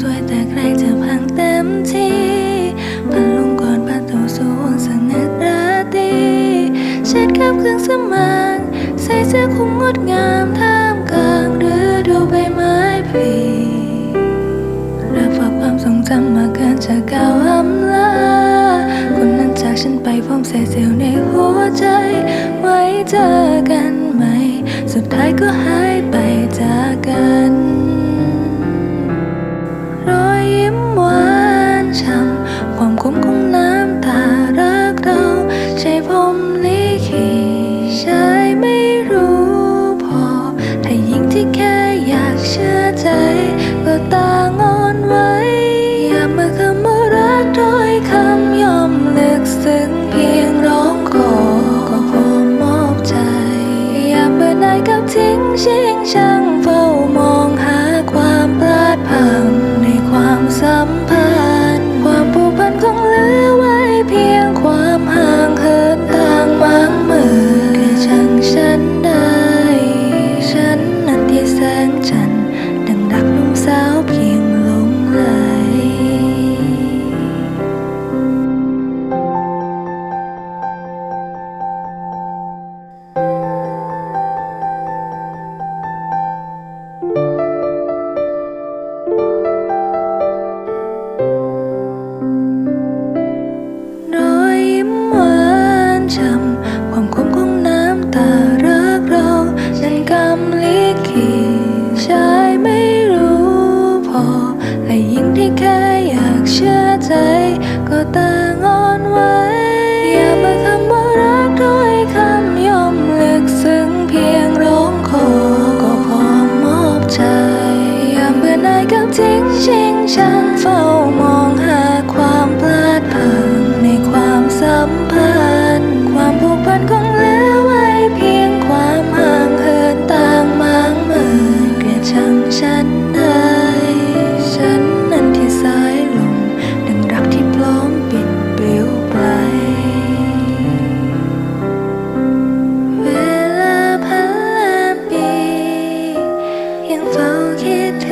สวยแต่ใครจะพังเต็มที่พันลงก่อนประตูสวงสงัดราตีเช็ดแคบเครื่องสมางใส่เสื้อคลุมงดงามท่ามกลางฤดูใบไม้ผลิรับฝากความทรงจำมาเกินจะกล่าวอำลาคนนั้นจากฉันไปพร้อมเสียเซลในหัวใจ ไว้เจอกันไหม สุดท้ายก็หายไป xứng ทิ้งชิงฉันเฝ้ามองหาความพลาดเพลิงในความสัมพันธ์ ความผูกพันคงเหลือไว้เพียงความห่างเหินต่างมางมือเกลียดชังฉันใดฉันนั้นที่สายลมดึงรักที่พร้อมปิดปลิวไป เวลาพัานปียังเฝ้าคิดถึง